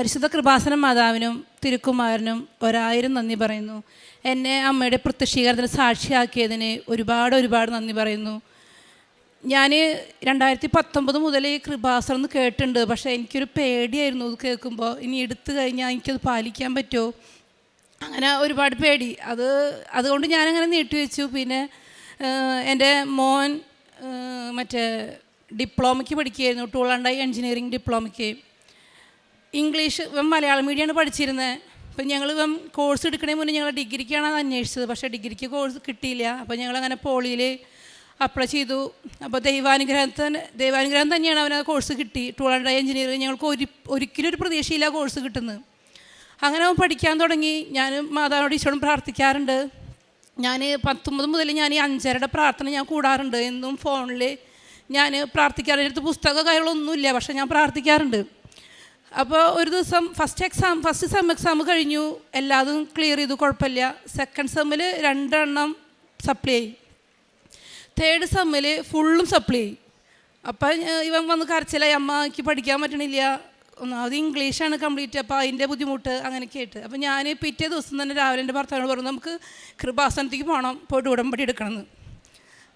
പരിശുദ്ധ കൃപാസന മാതാവിനും തിരുക്കുമാരനും ഒരായിരം നന്ദി പറയുന്നു. എന്നെ അമ്മയുടെ പ്രത്യക്ഷീകരണത്തിന് സാക്ഷിയാക്കിയതിന് ഒരുപാട് ഒരുപാട് നന്ദി പറയുന്നു. ഞാൻ രണ്ടായിരത്തി പത്തൊമ്പത് മുതൽ ഈ കൃപാസനം എന്ന് കേട്ടിട്ടുണ്ട്. പക്ഷേ എനിക്കൊരു പേടിയായിരുന്നു ഇത് കേൾക്കുമ്പോൾ ഇനി എടുത്തു കഴിഞ്ഞാൽ എനിക്കത് പാലിക്കാൻ പറ്റുമോ? അങ്ങനെ ഒരുപാട് പേടി. അത് അതുകൊണ്ട് ഞാനങ്ങനെ നീട്ടിവെച്ചു പിന്നെ എന്റെ മോൻ മറ്റേ ഡിപ്ലോമയ്ക്ക് പഠിക്കുകയായിരുന്നു. ആൻഡ് എഞ്ചിനീയറിംഗ് ഡിപ്ലോമയ്ക്ക്. ഇംഗ്ലീഷ് ഇവൻ മലയാളം മീഡിയമാണ് പഠിച്ചിരുന്നത് അപ്പം ഞങ്ങൾ ഇവൻ കോഴ്സ് എടുക്കണേ മുന്നേ ഞങ്ങൾ ഡിഗ്രിക്കാണ് അന്വേഷിച്ചത്. പക്ഷേ ഡിഗ്രിക്ക് കോഴ്സ് കിട്ടിയില്ല. അപ്പോൾ ഞങ്ങളങ്ങനെ പോളിയിൽ അപ്ലൈ ചെയ്തു. അപ്പോൾ ദൈവാനുഗ്രഹത്തിന് ദൈവാനുഗ്രഹം തന്നെയാണ് അവനത് കോഴ്സ് കിട്ടി. ടൂൾ ആൻഡ് എഞ്ചിനീയറിംഗ് ഞങ്ങൾക്ക് ഒരു ഒരിക്കലും ഒരു പ്രതീക്ഷയില്ല കോഴ്സ് കിട്ടുന്നത് അങ്ങനെ അവൻ പഠിക്കാൻ തുടങ്ങി. ഞാൻ മാതാവിനോട് ഈശോടും പ്രാർത്ഥിക്കാറുണ്ട്. ഞാൻ പത്തൊമ്പത് മുതൽ ഞാൻ ഈ അഞ്ചരയുടെ പ്രാർത്ഥന ഞാൻ കൂടാറുണ്ട്. എന്നും ഫോണിൽ ഞാൻ പ്രാർത്ഥിക്കാറുണ്ട്. എന്റെ അടുത്ത് പുസ്തക കാര്യങ്ങളൊന്നുമില്ല പക്ഷേ ഞാൻ പ്രാർത്ഥിക്കാറുണ്ട്. അപ്പോൾ ഒരു ദിവസം first exam first sem exam കഴിഞ്ഞു. എല്ലാതും ക്ലിയർ ചെയ്തു കുഴപ്പമില്ല. സെക്കൻഡ് സെമ്മിൽ രണ്ടെണ്ണം സപ്ലൈ ആയി. തേർഡ് സെമ്മിൽ ഫുള്ളും സപ്ലൈ ആയി. അപ്പം ഇവൻ വന്ന് കരച്ചിലായി അമ്മ എനിക്ക് പഠിക്കാൻ പറ്റണില്ല. ഒന്നാമത് ഇംഗ്ലീഷാണ് കംപ്ലീറ്റ് അപ്പോൾ അതിന്റെ ബുദ്ധിമുട്ട് അങ്ങനെയൊക്കെ ആയിട്ട് അപ്പോൾ ഞാൻ പിറ്റേ ദിവസം തന്നെ രാവിലെ എന്റെ ഭർത്താവിനോട് പറഞ്ഞു നമുക്ക് കൃപാസനത്തേക്ക് പോകണം പോയിട്ട് ഉടമ്പടി എടുക്കണമെന്ന്.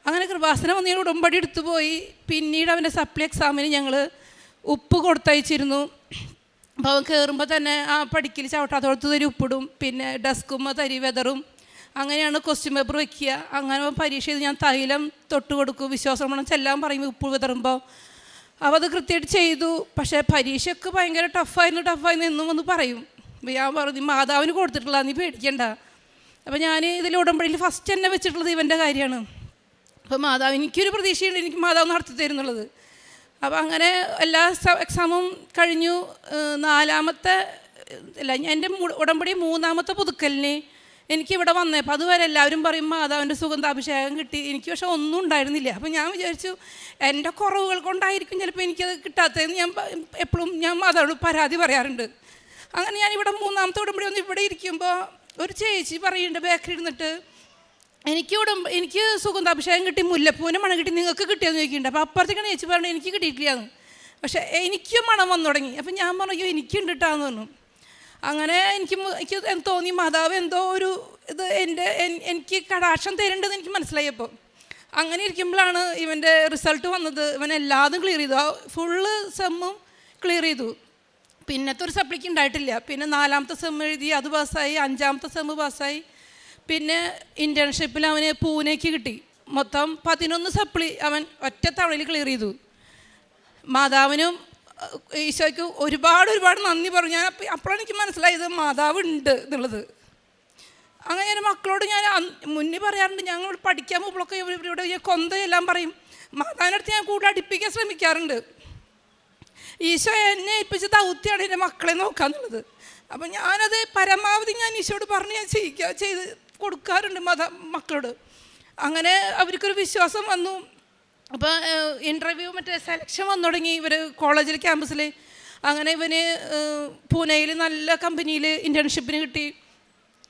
അങ്ങനെ കൃപാസനം വന്ന് ഞങ്ങൾ ഉടമ്പടി എടുത്തു പോയി. പിന്നീട് അവന്റെ സപ്ലൈ എക്സാമിന് ഞങ്ങൾ ഉപ്പ് കൊടുത്തയച്ചിരുന്നു. അപ്പോൾ അവൻ കയറുമ്പോൾ തന്നെ ആ പഠിക്കൽ ചവിട്ടാത്തോടത്ത് തരി ഉപ്പിടും പിന്നെ ഡെസ്കുമ്പോൾ തരി വെതറും. അങ്ങനെയാണ് ക്വസ്റ്റ്യൻ പേപ്പർ വെക്കുക. അങ്ങനെ പരീക്ഷ ചെയ്ത് ഞാൻ തൈലം തൊട്ട് കൊടുക്കും വിശ്വാസമണം ചെല്ലാൻ പറയും ഉപ്പ് വിതറുമ്പോൾ അപ്പോൾ അത് കൃത്യമായിട്ട് ചെയ്തു. പക്ഷേ പരീക്ഷയൊക്കെ ഭയങ്കര ടഫായിരുന്നു ടഫായിരുന്നു എന്നും വന്ന് പറയും. ഞാൻ പറഞ്ഞു "നീ മാതാവിന് കൊടുത്തിട്ടുള്ള നീ പേടിക്കണ്ട. അപ്പോൾ ഞാൻ ഇതിൽ ഉടമ്പടിയിൽ ഫസ്റ്റ് തന്നെ വെച്ചിട്ടുള്ളത് ഇവന്റെ കാര്യമാണ്. അപ്പോൾ മാതാവ് എനിക്കൊരു പ്രതീക്ഷയുണ്ട് എനിക്ക് മാതാവ് നടത്തി തരുന്നുള്ളത്. അപ്പോൾ അങ്ങനെ എല്ലാ എക്സാമും കഴിഞ്ഞു. നാലാമത്തെ അല്ല എന്റെ ഉടമ്പടി മൂന്നാമത്തെ പുതുക്കലിന് വന്നേ. പതുവരെ അതുവരെ എല്ലാവരും പറയും മാതാവിന്റെ സുഗന്ധാഭിഷേകം കിട്ടി. എനിക്ക് പക്ഷേ ഒന്നും ഉണ്ടായിരുന്നില്ല. അപ്പോൾ ഞാൻ വിചാരിച്ചു എന്റെ കുറവുകൾ കൊണ്ടായിരിക്കും ചിലപ്പോൾ എനിക്കത് കിട്ടാത്തതെന്ന് ഞാൻ എപ്പോഴും ഞാൻ മാതാവിനോട് പരാതി പറയാറുണ്ട്. അങ്ങനെ ഞാൻ ഇവിടെ മൂന്നാമത്തെ ഉടമ്പടി ഒന്ന് ഇവിടെ ഇരിക്കുമ്പോൾ ഒരു ചേച്ചി പറയുന്നുണ്ട് ബേക്കറി ഇരുന്നിട്ട് എനിക്ക് ഇവിടെ എനിക്ക് സുഗന്ധാഭിഷേകം കിട്ടി മുല്ലപ്പൂവിനും മണം കിട്ടി നിങ്ങൾക്ക് കിട്ടിയെന്ന് ചോദിക്കുന്നുണ്ട്. അപ്പോൾ അപ്പുറത്തേക്കാണ് ചേച്ചി പറഞ്ഞു എനിക്ക് കിട്ടിയിട്ടില്ലാന്ന്. പക്ഷേ എനിക്കും മണം വന്നു തുടങ്ങി. അപ്പം ഞാൻ പറഞ്ഞു "അയ്യോ, എനിക്കുണ്ട് കേട്ടാന്ന് പറഞ്ഞു. അങ്ങനെ എനിക്ക് എനിക്ക് തോന്നി മാതാവ് എന്തോ ഒരു ഇത് എന്റെ എനിക്ക് കടാക്ഷം തരേണ്ടത് എനിക്ക് മനസ്സിലായപ്പോൾ അങ്ങനെ ഇരിക്കുമ്പോഴാണ് ഇവന്റെ റിസൾട്ട് വന്നത്. ഇവൻ എല്ലാതും ക്ലിയർ ചെയ്തു. ആ ഫുള്ള് സെമ്മും ക്ലിയർ ചെയ്തു. പിന്നത്തെ ഒരു സപ്ലിക്ക് ഉണ്ടായിട്ടില്ല. പിന്നെ നാലാമത്തെ സെം എഴുതി അത് പാസ്സായി അഞ്ചാമത്തെ സെം പാസ്സായി പിന്നെ ഇന്റേൺഷിപ്പിൽ അവന് പൂനെക്ക് കിട്ടി. മൊത്തം പതിനൊന്ന് സപ്ലി അവൻ ഒറ്റ തവണയിൽ ക്ലിയർ ചെയ്തു. മാതാവിനും ഈശോയ്ക്ക് ഒരുപാട് ഒരുപാട് നന്ദി പറഞ്ഞു. ഞാൻ അപ്പം അപ്പോഴാണ് എനിക്ക് മനസ്സിലായത് മാതാവ് ഉണ്ട് എന്നുള്ളത്. അങ്ങനെ ഞാൻ മക്കളോട് ഞാൻ മുന്നേ പറയാറുണ്ട് ഞങ്ങൾ പഠിക്കാൻ പോകുമ്പോഴൊക്കെ ഇവിടെ ഈ കൊന്തയെല്ലാം പറയും. മാതാവിനടുത്ത് ഞാൻ കൂടുതൽ അടുപ്പിക്കാൻ ശ്രമിക്കാറുണ്ട്. ഈശോ എന്നെ ഏൽപ്പിച്ച ദൗത്യമാണ് എന്റെ മക്കളെ നോക്കാന്നുള്ളത്. അപ്പം ഞാനത് പരമാവധി ഞാൻ ഈശോട് പറഞ്ഞ് ഞാൻ ചെയ്യിക്കുക ചെയ്ത് കൊടുക്കാറുണ്ട് മത മക്കളോട്. അങ്ങനെ അവർക്കൊരു വിശ്വാസം വന്നു. അപ്പോൾ ഇന്റർവ്യൂ മറ്റേ സെലക്ഷൻ വന്നു തുടങ്ങി. ഇവർ കോളേജിൽ ക്യാമ്പസിൽ അങ്ങനെ ഇവന് പൂനെയിൽ നല്ല കമ്പനിയിൽ ഇന്റേൺഷിപ്പിന് കിട്ടി.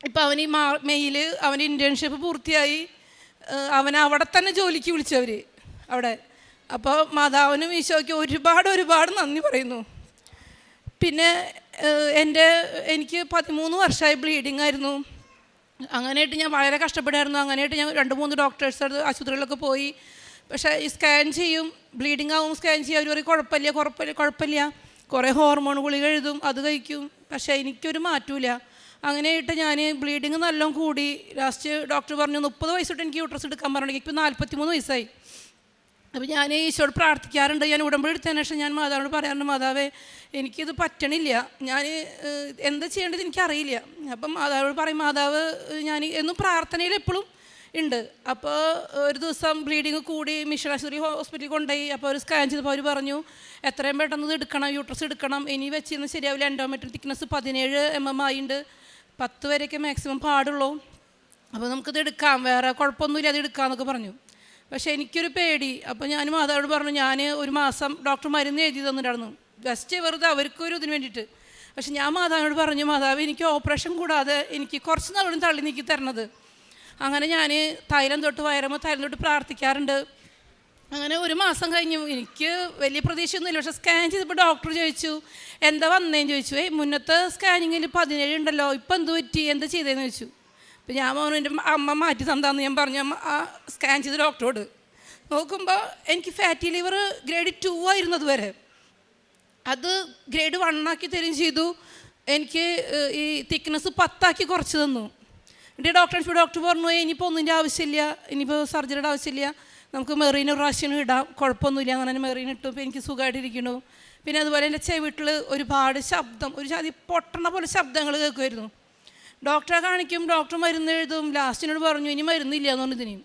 ഇപ്പം അവൻ ഈ മാ മെയ്യിൽ അവൻ ഇന്റേൺഷിപ്പ് പൂർത്തിയായി. അവൻ അവിടെ തന്നെ ജോലിക്ക് വിളിച്ചവർ അവിടെ. അപ്പോൾ മാതാവിനും ഈശോയ്ക്ക് ഒരുപാട് ഒരുപാട് നന്ദി പറയുന്നു. പിന്നെ എന്റെ എനിക്ക് പതിമൂന്ന് വർഷമായി ബ്ലീഡിംഗ് ആയിരുന്നു. അങ്ങനെയായിട്ട് ഞാൻ വളരെ കഷ്ടപ്പെടായിരുന്നു അങ്ങനെയായിട്ട് ഞാൻ രണ്ട് മൂന്ന് ഡോക്ടേഴ്സ് അടുത്ത് ആശുപത്രികളിലൊക്കെ പോയി. പക്ഷേ ഈ സ്കാൻ ചെയ്യും ബ്ലീഡിങ് ആവും സ്കാൻ ചെയ്യും. അവർ പറയും കുഴപ്പമില്ല കുഴപ്പമില്ല കുഴപ്പമില്ല. കുറേ ഹോർമോൺ ഗുളിക എഴുതും അത് കഴിക്കും. പക്ഷേ എനിക്കൊരു മാറ്റമില്ല അങ്ങനെയായിട്ട് ഞാൻ ബ്ലീഡിങ് നല്ലോണം കൂടി. ലാസ്റ്റ് ഡോക്ടർ പറഞ്ഞു മുപ്പത് വയസ്സോട്ട് എനിക്ക് യൂട്രസ് എടുക്കാൻ പറഞ്ഞു. ഇപ്പോൾ നാൽപ്പത്തി മൂന്ന് വയസ്സായി. അപ്പോൾ ഞാൻ ഈശോട് പ്രാർത്ഥിക്കാറുണ്ട്. ഞാൻ ഉടമ്പടി എടുത്തതിന് ശേഷം ഞാൻ മാതാവിനോട് പറയാറുണ്ട് മാതാവേ എനിക്കിത് പറ്റണില്ല. ഞാൻ എന്താ ചെയ്യേണ്ടത് എനിക്കറിയില്ല. അപ്പം മാതാവിനോട് പറയും മാതാവ് ഞാൻ എന്നും പ്രാർത്ഥനയിൽ എപ്പോഴും ഉണ്ട്. അപ്പോൾ ഒരു ദിവസം ബ്ലീഡിങ് കൂടി മിഷൻ ആശുപത്രി ഹോസ്പിറ്റലിൽ കൊണ്ടുപോയി. അപ്പോൾ അവർ സ്കാൻ ചെയ്തപ്പോൾ അവർ പറഞ്ഞു എത്രയും പെട്ടെന്ന് ഇത് എടുക്കണം. യൂട്രസ് എടുക്കണം. ഇനി വെച്ചിരുന്ന് ശരിയാവില്ല. എൻഡോമെട്രി തിക്നെസ് പതിനേഴ് എം എം ആയിണ്ട്. പത്ത് വരെയൊക്കെ മാക്സിമം പാടുള്ളൂ. അപ്പോൾ നമുക്കിത് എടുക്കാം. വേറെ കുഴപ്പമൊന്നുമില്ല. അത് എടുക്കാമെന്നൊക്കെ പറഞ്ഞു. പക്ഷേ എനിക്കൊരു പേടി. അപ്പോൾ ഞാൻ മാതാവോട് പറഞ്ഞു ഞാൻ ഒരു മാസം ഡോക്ടർ മരുന്ന് എഴുതി തന്നിട്ടായിരുന്നു ബെസ്റ്റ് വെറുതെ അവർക്കൊരു ഇതിന് വേണ്ടിയിട്ട്. പക്ഷെ ഞാൻ മാതാവിനോട് പറഞ്ഞു മാതാവ് എനിക്ക് ഓപ്പറേഷൻ കൂടാതെ എനിക്ക് കുറച്ച് നാളും തള്ളി നീക്കി തരണത്. അങ്ങനെ ഞാൻ തൈലം തൊട്ട് വയറുമ്പോൾ തൈലം തൊട്ട് പ്രാർത്ഥിക്കാറുണ്ട്. അങ്ങനെ ഒരു മാസം കഴിഞ്ഞു. എനിക്ക് വലിയ പ്രതീക്ഷയൊന്നുമില്ല. പക്ഷെ സ്കാൻ ചെയ്തപ്പോൾ ഡോക്ടർ ചോദിച്ചു എന്താ വന്നേന്ന്? ചോദിച്ചു ഏയ് മുന്നത്തെ സ്കാനിങ്ങിൽ പതിനേഴ് ഉണ്ടല്ലോ. ഇപ്പം എന്ത് പറ്റി? എന്താ ചെയ്തതെന്ന് ചോദിച്ചു. അപ്പം ഞാൻ പറഞ്ഞു എന്റെ അമ്മ മാറ്റി തന്നാന്ന് ഞാൻ പറഞ്ഞു അമ്മ ആ സ്കാൻ ചെയ്ത ഡോക്ടറോട് നോക്കുമ്പോൾ എനിക്ക് ഫാറ്റി ലിവർ ഗ്രേഡ് ടു ആയിരുന്നു അതുവരെ. അത് ഗ്രേഡ് വണ്ണാക്കി തരും ചെയ്തു. എനിക്ക് ഈ തിക്നെസ് പത്താക്കി കുറച്ച് തന്നു. എന്റെ ഡോക്ടർ ഡോക്ടർ പറഞ്ഞു "ഏയ്, ഇനിയിപ്പോൾ ഒന്നിന്റെ ആവശ്യമില്ല. ഇനിയിപ്പോൾ സർജറിയുടെ ആവശ്യമില്ല. നമുക്ക് മെറീൻ പ്രാവശ്യം ഇടാം. കുഴപ്പമൊന്നുമില്ല. അങ്ങനെ മെറീൻ ഇട്ടു. ഇപ്പോൾ എനിക്ക് സുഖമായിട്ടിരിക്കണു പിന്നെ അതുപോലെ എന്റെ ചെവിട്ടിൽ ഒരുപാട് ശബ്ദം ഒരു ജാതി പൊട്ടണ പോലെ ശബ്ദങ്ങൾ കേൾക്കുമായിരുന്നു ഡോക്ടറെ കാണിക്കും ഡോക്ടർ മരുന്ന് എഴുതും ലാസ്റ്റിനോട് പറഞ്ഞു ഇനി മരുന്നില്ല എന്ന് പറഞ്ഞു ഇതിനെയും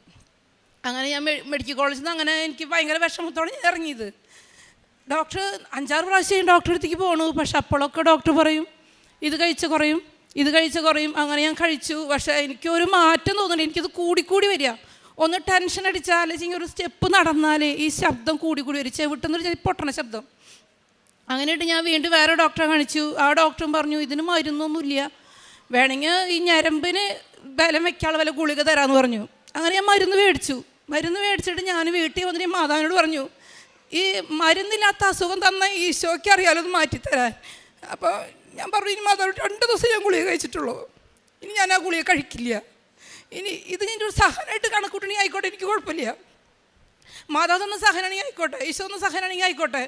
അങ്ങനെ ഞാൻ മെഡിക്കൽ കോളേജിൽ നിന്ന് അങ്ങനെ എനിക്ക് ഭയങ്കര വിഷമത്തോടെ ഞാൻ ഇറങ്ങിയത്. ഡോക്ടർ അഞ്ചാറ് പ്രാവശ്യം ഡോക്ടറെ അടുത്തേക്ക് പോകണു പക്ഷെ അപ്പോഴൊക്കെ ഡോക്ടർ പറയും ഇത് കഴിച്ച കുറയും ഇത് കഴിച്ച കുറയും അങ്ങനെ ഞാൻ കഴിച്ചു. പക്ഷെ എനിക്ക് ഒരു മാറ്റം തോന്നുന്നുണ്ട് എനിക്കിത് കൂടിക്കൂടി വരിക. ഒന്ന് ടെൻഷൻ അടിച്ചാൽ അല്ലെങ്കിൽ ഒരു സ്റ്റെപ്പ് നടന്നാൽ ഈ ശബ്ദം കൂടിക്കൂടി വരും. ചെവിട്ടെന്നൊരു പൊട്ടണ ശബ്ദം. അങ്ങനെയിട്ട് ഞാൻ വീണ്ടും വേറെ ഡോക്ടറെ കാണിച്ചു. ആ ഡോക്ടറും പറഞ്ഞു ഇതിന് മരുന്നൊന്നുമില്ല. വേണമെങ്കിൽ ഈ ഞരമ്പിന് ബലം വെക്കാനുള്ള വല്ല ഗുളിക തരാമെന്ന് പറഞ്ഞു. അങ്ങനെ ഞാൻ മരുന്ന് മേടിച്ചു. മരുന്ന് മേടിച്ചിട്ട് ഞാൻ വീട്ടിൽ വന്നിട്ട് ഞാൻ മാതാവിനോട് പറഞ്ഞു ഈ മരുന്നില്ലാത്ത അസുഖം തന്ന ഈശോയ്ക്ക് അറിയാലോ അത് മാറ്റിത്തരാൻ. അപ്പോൾ ഞാൻ പറഞ്ഞു ഇനി മാതാവിനോട് രണ്ട് ദിവസം ഞാൻ ഗുളിക കഴിച്ചിട്ടുള്ളൂ. ഇനി ഞാൻ ആ ഗുളിക കഴിക്കില്ല. ഇനി ഇത് ഞാൻ ഒരു സഹനമായിട്ട് കണക്കൂട്ടണി ആയിക്കോട്ടെ എനിക്ക് കുഴപ്പമില്ല. മാതാവ് തന്ന സഹനാണെങ്കിൽ ആയിക്കോട്ടെ ഈശോ തന്ന സഹനാണെങ്കിൽ ആയിക്കോട്ടെ.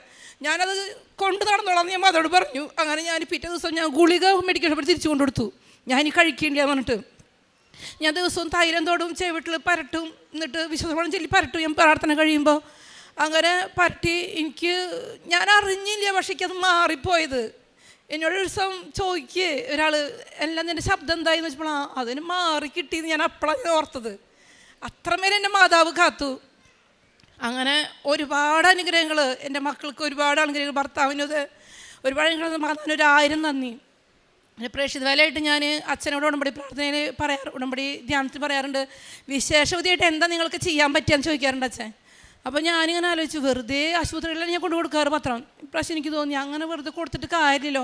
ഞാനത് കൊണ്ട് നടന്നോളാം ഞാൻ മാതാവോട് പറഞ്ഞു. അങ്ങനെ ഞാൻ പിറ്റേ ദിവസം ഞാൻ ഗുളിക മെഡിക്കൽ ഷോപ്പിൽ തിരിച്ചു കൊണ്ടു കൊടുത്തു ഞാൻ ഇനി കഴിക്കേണ്ട എന്ന് പറഞ്ഞിട്ട്. ഞാൻ ദിവസവും തൈരം തോടും ചെവിട്ടിൽ പരട്ടും എന്നിട്ട് വിശ്വാസം ചൊല്ലി പരട്ടും. ഞാൻ പ്രാർത്ഥന കഴിയുമ്പോൾ അങ്ങനെ പരട്ടി എനിക്ക് ഞാൻ അറിഞ്ഞില്ല പക്ഷേ എനിക്കത് മാറിപ്പോയത്. എന്നോട് ഒരു ദിവസം ചോദിക്കേ ഒരാൾ എല്ലാം നിന്റെ ശബ്ദം എന്തായെന്ന് വെച്ചപ്പോൾ അതിന് മാറി കിട്ടിയെന്ന് ഞാൻ അപ്പോഴാണ് ഓർത്തത്. അത്രമേൽ എന്റെ മാതാവ് കാത്തു. അങ്ങനെ ഒരുപാട് അനുഗ്രഹങ്ങൾ എന്റെ മക്കൾക്ക് ഒരുപാട് അനുഗ്രഹങ്ങൾ ഭർത്താവിനത് ഒരുപാട് അനുഗ്രഹങ്ങൾ മാതാവിന് ഒരായിരം നന്ദി. പിന്നെ പ്രേക്ഷിത വേലയായിട്ട് ഞാൻ അച്ഛനോട് ഉടമ്പടി പ്രാർത്ഥനയിൽ പറയാറ് ഉടമ്പടി ധ്യാനത്തിൽ പറയാറുണ്ട്. വിശേഷവതിയായിട്ട് എന്താ നിങ്ങൾക്ക് ചെയ്യാൻ പറ്റുകയെന്ന് ചോദിക്കാറുണ്ട് അച്ഛൻ. അപ്പോൾ ഞാനിങ്ങനെ ആലോചിച്ചു വെറുതെ ആശുപത്രികളിലാണ് ഞാൻ കൊണ്ടു കൊടുക്കാറ് പത്രം? ഇപ്രാവശ്യം എനിക്ക് തോന്നി അങ്ങനെ വെറുതെ കൊടുത്തിട്ട് കാര്യമില്ലല്ലോ.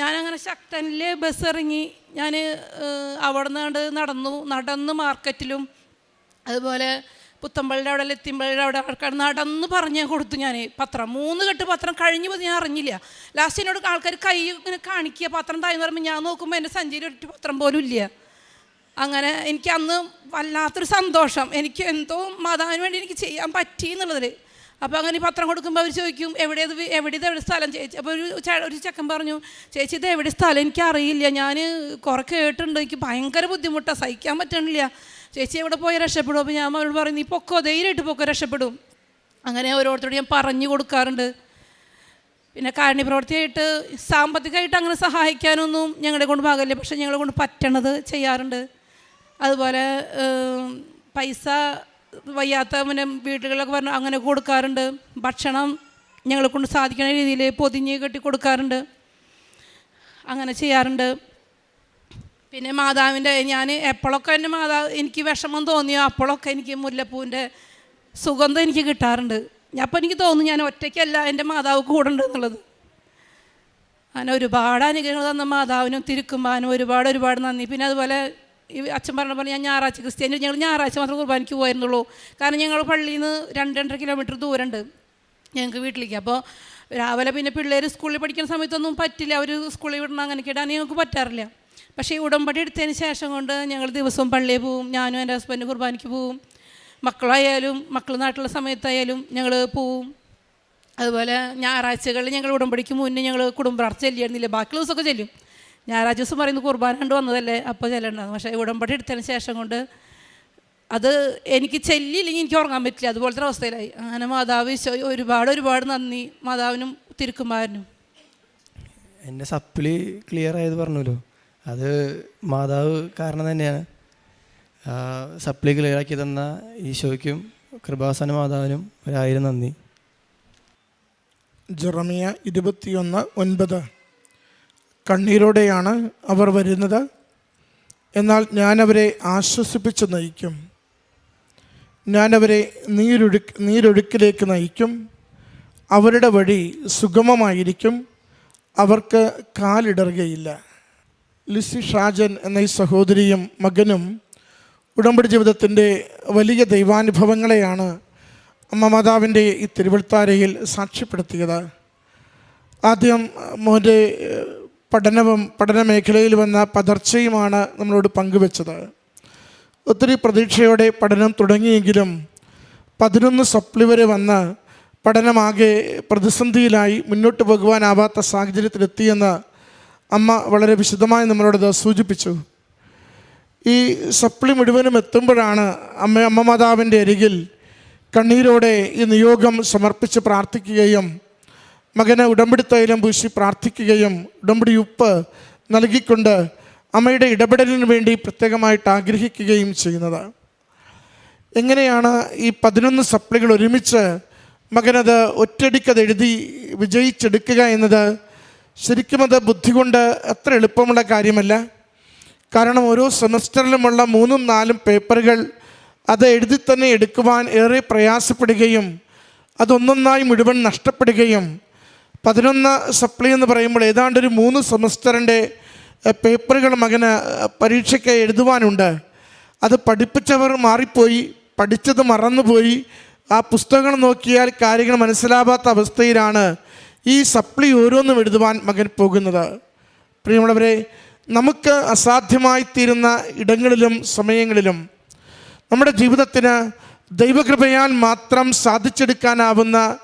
ഞാനങ്ങനെ ശക്തനിൽ ബസ് ഇറങ്ങി ഞാൻ അവിടെ നിന്ന് നടന്നു നടന്ന് മാർക്കറ്റിലും അതുപോലെ പുത്തമ്പള്ളിയുടെ അവിടെ എത്തിമ്പളുടെ അവിടെ നടന്ന് പറഞ്ഞ് കൊടുത്തു ഞാൻ പത്രം മൂന്ന് കെട്ട് പത്രം കഴിഞ്ഞു പോയി ഞാൻ അറിഞ്ഞില്ല. ലാസ്റ്റ് എന്നോട് ആൾക്കാർ കൈ ഇങ്ങനെ കാണിക്കുക പത്രം തായെന്ന് പറയുമ്പോൾ ഞാൻ നോക്കുമ്പോൾ എന്റെ സഞ്ചരി ഒരു പത്രം പോലും ഇല്ല. അങ്ങനെ എനിക്ക് അന്ന് വല്ലാത്തൊരു സന്തോഷം. എനിക്ക് എന്തോ മാതാവിന് വേണ്ടി എനിക്ക് ചെയ്യാൻ പറ്റി എന്നുള്ളതിൽ അപ്പോൾ അങ്ങനെ ഈ പത്രം കൊടുക്കുമ്പോൾ അവർ ചോദിക്കും എവിടെ ഇത് വി- എവിടെ സ്ഥലം? ചേച്ചി അപ്പോൾ ഒരു ഒരു ചെക്കൻ പറഞ്ഞു ചേച്ചി ഇത് എവിടെ സ്ഥലം? എനിക്ക് അറിയില്ല ഞാൻ കുറേ കേട്ടിട്ടുണ്ട്. എനിക്ക് ഭയങ്കര ബുദ്ധിമുട്ടാണ് സഹിക്കാൻ പറ്റണില്ല. ചേച്ചി എവിടെ പോയി രക്ഷപ്പെടും. അപ്പോൾ ഞാൻ അവരോട് പറയും നീ പൊക്കോ ധൈര്യമായിട്ട് പൊക്കോ രക്ഷപ്പെടും. അങ്ങനെ ഓരോരുത്തരോട് ഞാൻ പറഞ്ഞു കൊടുക്കാറുണ്ട്. പിന്നെ കാരുണ്യപ്രവൃത്തിയായിട്ട് സാമ്പത്തികമായിട്ട് അങ്ങനെ സഹായിക്കാനൊന്നും ഞങ്ങളെ കൊണ്ട് ഭാഗമില്ല പക്ഷേ ഞങ്ങളെ കൊണ്ട് പറ്റണത് ചെയ്യാറുണ്ട്. അതുപോലെ പൈസ വയ്യാത്ത പിന്നെ വീടുകളിലൊക്കെ പറഞ്ഞ് അങ്ങനെ കൊടുക്കാറുണ്ട്. ഭക്ഷണം ഞങ്ങളെ കൊണ്ട് സാധിക്കുന്ന രീതിയിൽ പൊതിഞ്ഞ് കെട്ടി കൊടുക്കാറുണ്ട്. അങ്ങനെ ചെയ്യാറുണ്ട്. പിന്നെ മാതാവിന്റെ ഞാൻ എപ്പോഴൊക്കെ എന്റെ മാതാവ് എനിക്ക് വിഷമം തോന്നിയോ അപ്പോഴൊക്കെ എനിക്ക് മുല്ലപ്പൂവിന്റെ സുഗന്ധം എനിക്ക് കിട്ടാറുണ്ട്. അപ്പോൾ എനിക്ക് തോന്നുന്നു ഞാൻ ഒറ്റയ്ക്കല്ല എന്റെ മാതാവ് കൂടെ എന്നുള്ളത്. അങ്ങനെ ഒരുപാട് അനുഗ്രഹങ്ങൾ തന്ന മാതാവിനും തിരുക്കുമ്പാനും ഒരുപാട് ഒരുപാട് നന്ദി. പിന്നെ അതുപോലെ ഈ അച്ഛൻ പറഞ്ഞ പോലെ ഞാൻ ഞായറാഴ്ച ക്രിസ്ത്യാനി ഞങ്ങൾ ഞായറാഴ്ച മാത്രം കുർബാനയ്ക്ക് പോയിരുന്നുള്ളൂ. കാരണം ഞങ്ങൾ പള്ളിയിൽ നിന്ന് രണ്ട് രണ്ടര കിലോമീറ്റർ ദൂരമുണ്ട് ഞങ്ങൾക്ക് വീട്ടിലേക്ക്. അപ്പോൾ രാവിലെ പിന്നെ പിള്ളേർ സ്കൂളിൽ പഠിക്കുന്ന സമയത്തൊന്നും പറ്റില്ല. അവർ സ്കൂളിൽ വിടണം അങ്ങനെയൊക്കെ ഇടാൻ ഞങ്ങൾക്ക് പറ്റാറില്ല. പക്ഷേ ഈ ഉടമ്പടി എടുത്തതിന് ശേഷം കൊണ്ട് ഞങ്ങൾ ദിവസവും പള്ളിയിൽ പോവും. ഞാനും എന്റെ ഹസ്ബൻഡ് കുർബാനയ്ക്ക് പോവും. മക്കളായാലും മക്കൾ നാട്ടിലുള്ള സമയത്തായാലും ഞങ്ങൾ പോവും. അതുപോലെ ഞായറാഴ്ചകളിൽ ഞങ്ങൾ ഉടമ്പടിക്ക് മുന്നേ ഞങ്ങൾ കുടുംബാർച്ച ചെല്ലിയിരുന്നില്ല? ബാക്കി ദിവസമൊക്കെ ചെല്ലും. ഞായറാഴ്ച ദിവസം പറയുന്നത് കുർബാന കണ്ട് വന്നതല്ലേ? അപ്പോൾ ചെല്ലണ്ടായിരുന്നു പക്ഷേ ഉടമ്പടി എടുത്തതിന് ശേഷം കൊണ്ട് അത് എനിക്ക് ചെല്ലിയില്ലെങ്കിൽ എനിക്ക് ഉറങ്ങാൻ പറ്റില്ല. അതുപോലത്തെ അവസ്ഥയിലായി. അങ്ങനെ മാതാവ് ഒരുപാട് ഒരുപാട് നന്ദി മാതാവിനും തിരുക്കുമാരനും. എന്റെ സപ്ലി ക്ലിയർ ആയത് പറഞ്ഞല്ലോ. അത് മാതാവ് കാരണം തന്നെയാണ്. സപ്ലി ക്ലിയറാക്കി തന്ന ഈശോയ്ക്കും കൃപാസന മാതാവിനും ഒരായിരം നന്ദി. ജെറമിയ ഇരുപത്തിയൊന്ന് ഒൻപത്. കണ്ണീരോടെയാണ് അവർ വരുന്നത്. എന്നാൽ ഞാനവരെ ആശ്വസിപ്പിച്ച് നയിക്കും. ഞാനവരെ അവരെ നീരൊഴു നീരൊഴുക്കിലേക്ക് നയിക്കും. അവരുടെ വഴി സുഗമമായിരിക്കും. അവർക്ക് കാലിടറുകയില്ല. ലിസി ഷാജൻ എന്ന ഈ സഹോദരിയും മകനും ഉടമ്പടി ജീവിതത്തിന്റെ വലിയ ദൈവാനുഭവങ്ങളെയാണ് അമ്മ മാതാവിന്റെ ഈ തിരുവൾത്താരയിൽ സാക്ഷ്യപ്പെടുത്തിയത്. ആദ്യം മോന്റെ പഠനവും പഠന മേഖലയിൽ വന്ന പതർച്ചയുമാണ് നമ്മളോട് പങ്കുവെച്ചത്. ഒത്തിരി പ്രതീക്ഷയോടെ പഠനം തുടങ്ങിയെങ്കിലും പതിനൊന്ന് സപ്ലി വരെ വന്ന് പഠനമാകെ പ്രതിസന്ധിയിലായി മുന്നോട്ട് പോകുവാനാവാത്ത സാഹചര്യത്തിലെത്തിയെന്ന് അമ്മ വളരെ വിശദമായി നമ്മളോടത് സൂചിപ്പിച്ചു. ഈ സപ്ലി മുഴുവനും എത്തുമ്പോഴാണ് അമ്മ അമ്മ മാതാവിന്റെ അരികിൽ കണ്ണീരോടെ ഈ നിയോഗം സമർപ്പിച്ച് പ്രാർത്ഥിക്കുകയും മകന് ഉടമ്പടി തൈലം പൂശി പ്രാർത്ഥിക്കുകയും ഉടമ്പടി ഉപ്പ് നൽകിക്കൊണ്ട് അമ്മയുടെ ഇടപെടലിന് വേണ്ടി പ്രത്യേകമായിട്ട് ആഗ്രഹിക്കുകയും ചെയ്യുന്നത്. എങ്ങനെയാണ് ഈ പതിനൊന്ന് സപ്ലികൾ ഒരുമിച്ച് മകനത് ഒറ്റടിക്കത് എഴുതി വിജയിച്ചെടുക്കുക എന്നത് ശരിക്കും അത് ബുദ്ധി കൊണ്ട് അത്ര എളുപ്പമുള്ള കാര്യമല്ല. കാരണം ഓരോ സെമസ്റ്ററിലുമുള്ള മൂന്നും നാലും പേപ്പറുകൾ അത് എഴുതി തന്നെ എടുക്കുവാൻ ഏറെ പ്രയാസപ്പെടുകയും അതൊന്നൊന്നായി മുഴുവൻ നഷ്ടപ്പെടുകയും പതിനൊന്ന് സപ്ലി എന്ന് പറയുമ്പോൾ ഏതാണ്ട് ഒരു മൂന്ന് സെമസ്റ്ററിന്റെ പേപ്പറുകൾ മകന് പരീക്ഷയ്ക്ക് എഴുതുവാനുണ്ട്. അത് പഠിപ്പിച്ചവർ മാറിപ്പോയി പഠിച്ചത് മറന്നുപോയി. ആ പുസ്തകങ്ങൾ നോക്കിയാൽ കാര്യങ്ങൾ മനസ്സിലാവാത്ത അവസ്ഥയിലാണ് ഈ സപ്ലി ഓരോന്നും എഴുതുവാൻ മകൻ പോകുന്നത്. പ്രിയമുള്ളവരെ നമുക്ക് അസാധ്യമായി തീരുന്ന ഇടങ്ങളിലും സമയങ്ങളിലും നമ്മുടെ ജീവിതത്തിന് ദൈവകൃപയാൽ മാത്രം സാധിച്ചെടുക്കാനാവുന്ന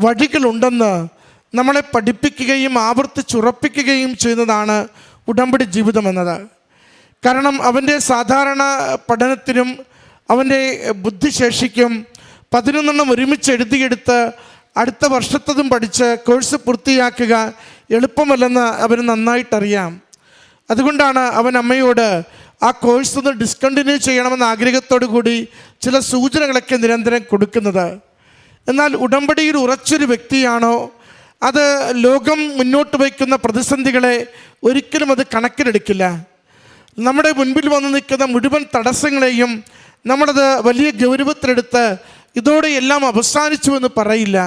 വഴികളുണ്ടെന്ന് നമ്മളെ പഠിപ്പിക്കുകയും ആവർത്തിച്ചുറപ്പിക്കുകയും ചെയ്യുന്നതാണ് ഉടമ്പടി ജീവിതം എന്നത്. കാരണം അവന്റെ സാധാരണ പഠനത്തിനും അവന്റെ ബുദ്ധിശേഷിക്കും പതിനൊന്നെണ്ണം ഒരുമിച്ച് എഴുതിയെടുത്ത് അടുത്ത വർഷത്തതും പഠിച്ച് കോഴ്സ് പൂർത്തിയാക്കുക എളുപ്പമല്ലെന്ന് അവന് നന്നായിട്ടറിയാം. അതുകൊണ്ടാണ് അവൻ അമ്മയോട് ആ കോഴ്സ് ഒന്ന് ഡിസ്കണ്ടിന്യൂ ചെയ്യണമെന്ന ആഗ്രഹത്തോടു കൂടി ചില സൂചനകളൊക്കെ നിരന്തരം കൊടുക്കുന്നത്. എന്നാൽ ഉടമ്പടിയിൽ ഉറച്ചൊരു വ്യക്തിയാണോ? അത് ലോകം മുന്നോട്ട് വയ്ക്കുന്ന പ്രതിസന്ധികളെ ഒരിക്കലും അത് കണക്കിലെടുക്കില്ല. നമ്മുടെ മുൻപിൽ വന്ന് നിൽക്കുന്ന മുഴുവൻ തടസ്സങ്ങളെയും നമ്മളത് വലിയ ഗൗരവത്തിലെടുത്ത് ഇതോടെ എല്ലാം അവസാനിച്ചു എന്ന് പറയില്ല.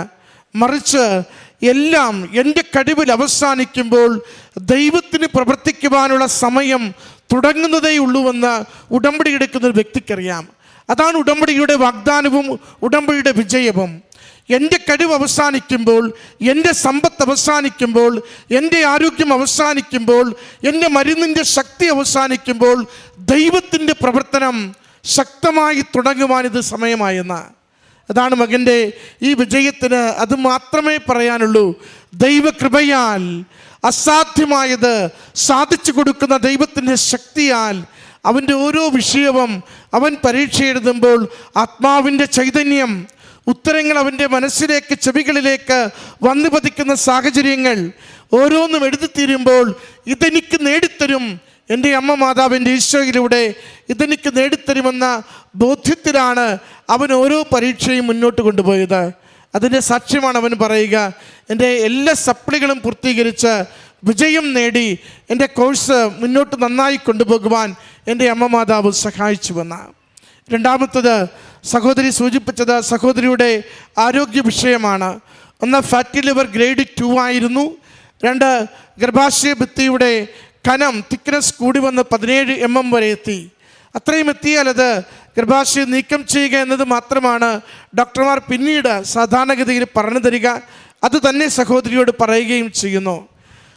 മറിച്ച് എല്ലാം എന്റെ കഴിവിൽ അവസാനിക്കുമ്പോൾ ദൈവത്തിന് പ്രവർത്തിക്കുവാനുള്ള സമയം തുടങ്ങുന്നതേ ഉള്ളൂവെന്ന് ഉടമ്പടി എടുക്കുന്ന ഒരു വ്യക്തിക്കറിയാം. അതാണ് ഉടമ്പടിയുടെ വാഗ്ദാനവും ഉടമ്പടിയുടെ വിജയവും. എന്റെ കഴിവ് അവസാനിക്കുമ്പോൾ എന്റെ സമ്പത്ത് അവസാനിക്കുമ്പോൾ എന്റെ ആരോഗ്യം അവസാനിക്കുമ്പോൾ എന്റെ മരുന്നിന്റെ ശക്തി അവസാനിക്കുമ്പോൾ ദൈവത്തിന്റെ പ്രവർത്തനം ശക്തമായി തുടങ്ങുവാൻ ഇത് സമയമായെന്ന അതാണ് മകന്റെ ഈ വിജയത്തിന് അത് മാത്രമേ പറയാനുള്ളൂ. ദൈവകൃപയാൽ അസാധ്യമായത് സാധിച്ചു കൊടുക്കുന്ന ദൈവത്തിന്റെ ശക്തിയാൽ അവന്റെ ഓരോ വിഷയവും അവൻ പരീക്ഷ എഴുതുമ്പോൾ ആത്മാവിന്റെ ചൈതന്യം ഉത്തരങ്ങൾ അവന്റെ മനസ്സിലേക്ക് ചെവികളിലേക്ക് വന്നു പതിക്കുന്ന സാഹചര്യങ്ങൾ ഓരോന്നും എഴുതി തീരുമ്പോൾ ഇതെനിക്ക് നേടിത്തരും എന്റെ അമ്മ മാതാവിന്റെ ഈശോയിലൂടെ ഇതെനിക്ക് നേടിത്തരുമെന്ന ബോധ്യത്തിലാണ് അവൻ ഓരോ പരീക്ഷയും മുന്നോട്ട് കൊണ്ടുപോയത്. അതിന്റെ സാക്ഷ്യമാണ് അവൻ പറയുക എന്റെ എല്ലാ സപ്ലികളും പൂർത്തീകരിച്ച് വിജയം നേടി എന്റെ കോഴ്സ് മുന്നോട്ട് നന്നായി കൊണ്ടുപോകുവാൻ എന്റെ അമ്മ മാതാവ് സഹായിച്ചുവെന്ന. രണ്ടാമത്തത് സഹോദരി സൂചിപ്പിച്ചത് സഹോദരിയുടെ ആരോഗ്യ വിഷയമാണ്. ഒന്ന് ഫാറ്റി ലിവർ ഗ്രേഡ് ടു ആയിരുന്നു. രണ്ട് ഗർഭാശയ ഭിത്തിയുടെ കനം തിക്നെസ് കൂടി വന്ന് പതിനേഴ് എം എം വരെ എത്തി. അത്രയും എത്തിയാൽ അത് ഗർഭാശയം നീക്കം ചെയ്യുക എന്നത് മാത്രമാണ് ഡോക്ടർമാർ പിന്നീട് സാധാരണഗതിയിൽ പറഞ്ഞു തരിക. അത് തന്നെ സഹോദരിയോട് പറയുകയും ചെയ്യുന്നു.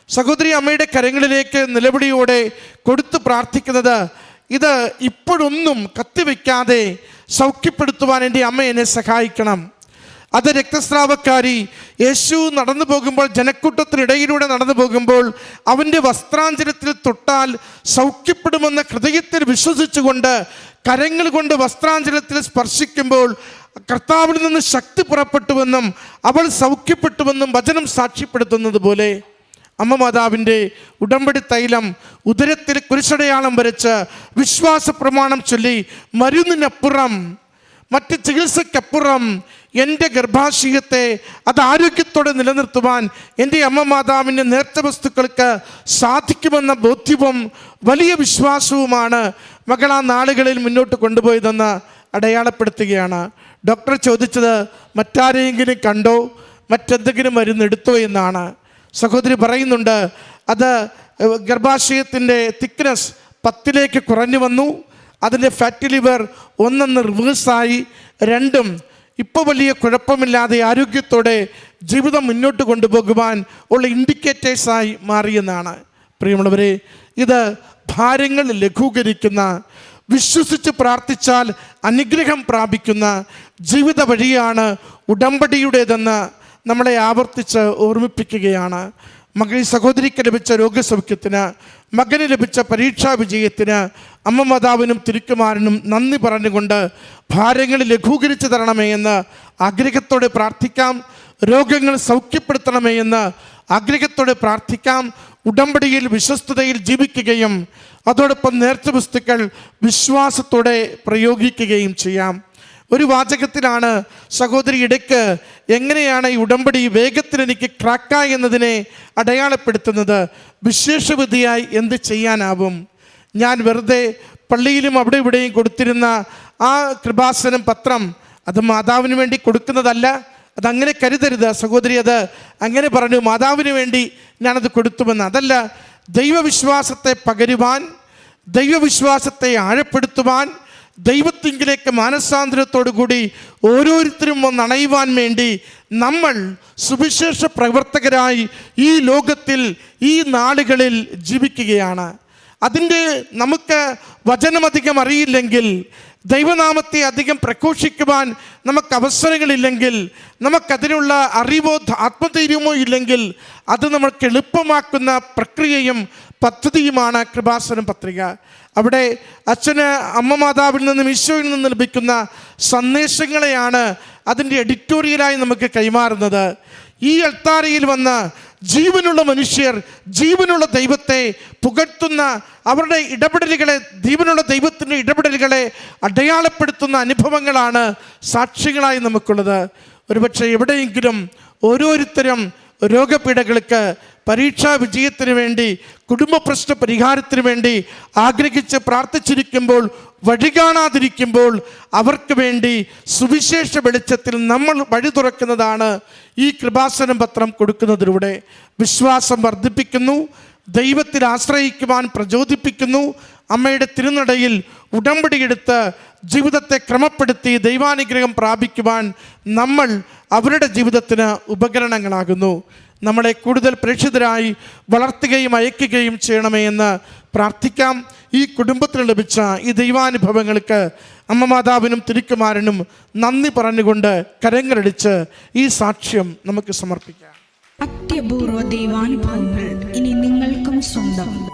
സഹോദരി അമ്മയുടെ കരങ്ങളിലേക്ക് നിലവിളിയോടെ കൊടുത്തു പ്രാർത്ഥിക്കുന്നത് ഇത് ഇപ്പോഴൊന്നും കത്തിവെക്കാതെ സൗഖ്യപ്പെടുത്തുവാൻ എന്റെ അമ്മ എന്നെ സഹായിക്കണം. അത് രക്തസ്രാവക്കാരി യേശു നടന്നു പോകുമ്പോൾ ജനക്കൂട്ടത്തിനിടയിലൂടെ നടന്നു പോകുമ്പോൾ അവന്റെ വസ്ത്രാഞ്ചലത്തിൽ തൊട്ടാൽ സൗഖ്യപ്പെടുമെന്ന ഹൃദയത്തിൽ വിശ്വസിച്ചുകൊണ്ട് കരങ്ങൾ കൊണ്ട് വസ്ത്രാഞ്ചലത്തിൽ സ്പർശിക്കുമ്പോൾ കർത്താവിൽ നിന്ന് ശക്തി പുറപ്പെട്ടുവെന്നും അവൾ സൗഖ്യപ്പെട്ടുവെന്നും വചനം സാക്ഷ്യപ്പെടുത്തുന്നത് പോലെ അമ്മ മാതാവിന്റെ ഉടമ്പടി തൈലം ഉദരത്തിൽ കുരിശടയാളം വരച്ച് വിശ്വാസ പ്രമാണം ചൊല്ലി മരുന്നിനപ്പുറം മറ്റ് ചികിത്സയ്ക്കപ്പുറം എന്റെ ഗർഭാശയത്തെ അത് ആരോഗ്യത്തോടെ നിലനിർത്തുവാൻ എന്റെ അമ്മ മാതാവിന്റെ നേർത്ത വസ്തുക്കൾക്ക് സാധിക്കുമെന്ന ബോധ്യവും വലിയ വിശ്വാസവുമാണ് മകൾ ആ നാളുകളിൽ മുന്നോട്ട് കൊണ്ടുപോയതെന്ന് അടയാളപ്പെടുത്തുകയാണ്. ഡോക്ടർ ചോദിച്ചത് മറ്റാരെയെങ്കിലും കണ്ടോ? മറ്റെന്തെങ്കിലും മരുന്ന് എടുത്തോ? എന്നാണ്. സഹോദരി പറയുന്നുണ്ട് അത് ഗർഭാശയത്തിന്റെ തിക്നെസ് പത്തിലേക്ക് കുറഞ്ഞു വന്നു. അതിന്റെ ഫാറ്റി ലിവർ ഒന്നെന്ന് റിവേഴ്സായി രണ്ടും ഇപ്പോൾ വലിയ കുഴപ്പമില്ലാതെ ആരോഗ്യത്തോടെ ജീവിതം മുന്നോട്ട് കൊണ്ടുപോകുവാൻ ഉള്ള ഇൻഡിക്കേറ്റേഴ്സായി മാറിയെന്നാണ് പ്രിയമുള്ളവരെ ഇത് ഭാരങ്ങൾ ലഘൂകരിക്കുന്ന വിശ്വസിച്ച് പ്രാർത്ഥിച്ചാൽ അനുഗ്രഹം പ്രാപിക്കുന്ന ജീവിത വഴിയാണ് ഉടമ്പടിയുടേതെന്ന് നമ്മളെ ആവർത്തിച്ച് ഓർമ്മിപ്പിക്കുകയാണ്. മകൾ സഹോദരിക്ക് ലഭിച്ച രോഗസൗഖ്യത്തിന് മകന് ലഭിച്ച പരീക്ഷാ വിജയത്തിന് അമ്മ മാതാവിനും തിരുക്കുമാരനും നന്ദി പറഞ്ഞുകൊണ്ട് ഭാരങ്ങൾ ലഘൂകരിച്ചു തരണമേ എന്ന് ആഗ്രഹത്തോടെ പ്രാർത്ഥിക്കാം. രോഗങ്ങൾ സൗഖ്യപ്പെടുത്തണമേ എന്ന് ആഗ്രഹത്തോടെ പ്രാർത്ഥിക്കാം. ഉടമ്പടിയിൽ വിശ്വസ്തതയിൽ ജീവിക്കുകയും അതോടൊപ്പം നേർച്ച വസ്തുക്കൾ വിശ്വാസത്തോടെ പ്രയോഗിക്കുകയും ചെയ്യാം. ഒരു വാചകത്തിലാണ് സഹോദരി ഇടയ്ക്ക് എങ്ങനെയാണ് ഈ ഉടമ്പടി വേഗത്തിൽ എനിക്ക് ക്രാക്കായി എന്നതിനെ അടയാളപ്പെടുത്തുന്നത്. വിശേഷവിധിയായി എന്ത് ചെയ്യാനാവും? ഞാൻ വെറുതെ പള്ളിയിലും അവിടെ ഇവിടെയും കൊടുത്തിരുന്ന ആ കൃപാസനം പത്രം അത് മാതാവിന് വേണ്ടി കൊടുക്കുന്നതല്ല അതങ്ങനെ കരുതരുത്. സഹോദരി അത് അങ്ങനെ പറഞ്ഞു മാതാവിന് വേണ്ടി ഞാനത് കൊടുത്തുമെന്ന് അതല്ല ദൈവവിശ്വാസത്തെ പകരുവാൻ ദൈവവിശ്വാസത്തെ ആഴപ്പെടുത്തുവാൻ ദൈവത്തിങ്കിലേക്ക് മാനസാന്തരത്തോടുകൂടി ഓരോരുത്തരും വന്നണയുവാൻ വേണ്ടി നമ്മൾ സുവിശേഷ പ്രവർത്തകരായി ഈ ലോകത്തിൽ ഈ നാളുകളിൽ ജീവിക്കുകയാണ്. അതിന്റെ നമുക്ക് വചനമധികം അറിയില്ലെങ്കിൽ ദൈവനാമത്തെ അധികം പ്രഘോഷിക്കുവാൻ നമുക്ക് അവസരങ്ങളില്ലെങ്കിൽ നമുക്കതിനുള്ള അറിവോ ആത്മധൈര്യമോ ഇല്ലെങ്കിൽ അത് നമ്മൾക്ക് എളുപ്പമാക്കുന്ന പ്രക്രിയയും പദ്ധതിയുമാണ് കൃപാസനം പത്രിക. അവിടെ അച്ഛന് അമ്മ മാതാവിൽ നിന്നും ഈശോയിൽ നിന്നും ലഭിക്കുന്ന സന്ദേശങ്ങളെയാണ് അതിന്റെ എഡിറ്റോറിയലായി നമുക്ക് കൈമാറുന്നത്. ഈ അൾത്താരയിൽ വന്ന് ജീവനുള്ള മനുഷ്യർ ജീവനുള്ള ദൈവത്തെ പുകഴ്ത്തുന്ന അവരുടെ ഇടപെടലുകളെ ജീവനുള്ള ദൈവത്തിന്റെ ഇടപെടലുകളെ അടയാളപ്പെടുത്തുന്ന അനുഭവങ്ങളാണ് സാക്ഷികളായി നമുക്കുള്ളത്. ഒരുപക്ഷെ എവിടെയെങ്കിലും ഓരോരുത്തരും രോഗപീഠകൾക്ക് പരീക്ഷാ വിജയത്തിന് വേണ്ടി കുടുംബ പ്രശ്ന പരിഹാരത്തിന് വേണ്ടി ആഗ്രഹിച്ച് പ്രാർത്ഥിച്ചിരിക്കുമ്പോൾ വഴി കാണാതിരിക്കുമ്പോൾ അവർക്ക് വേണ്ടി സുവിശേഷ വെളിച്ചത്തിൽ നമ്മൾ വഴി തുറക്കുന്നതാണ് ഈ കൃപാസനം പത്രം കൊടുക്കുന്നതിലൂടെ. വിശ്വാസം വർദ്ധിപ്പിക്കുന്നു ദൈവത്തിൽ ആശ്രയിക്കുവാൻ പ്രചോദിപ്പിക്കുന്നു അമ്മയുടെ തിരുനടയിൽ ഉടമ്പടിയെടുത്ത് ജീവിതത്തെ ക്രമപ്പെടുത്തി ദൈവാനുഗ്രഹം പ്രാപിക്കുവാൻ നമ്മൾ അവരുടെ ജീവിതത്തിന് ഉപകരണങ്ങളാകുന്നു. നമ്മളെ കൂടുതൽ പ്രേക്ഷിതരായി വളർത്തുകയും അയക്കുകയും ചെയ്യണമേ എന്ന് പ്രാർത്ഥിക്കാം. ഈ കുടുംബത്തിന് ലഭിച്ച ഈ ദൈവാനുഭവങ്ങൾക്ക് അമ്മ മാതാവിനും തിരുക്കുമാരനും നന്ദി പറഞ്ഞുകൊണ്ട് കരങ്ങളടിച്ച് ഈ സാക്ഷ്യം നമുക്ക് സമർപ്പിക്കാം. അത്യപൂർവ ദൈവാനുഭവങ്ങൾ ഇനി നിങ്ങൾക്കും സ്വന്തം.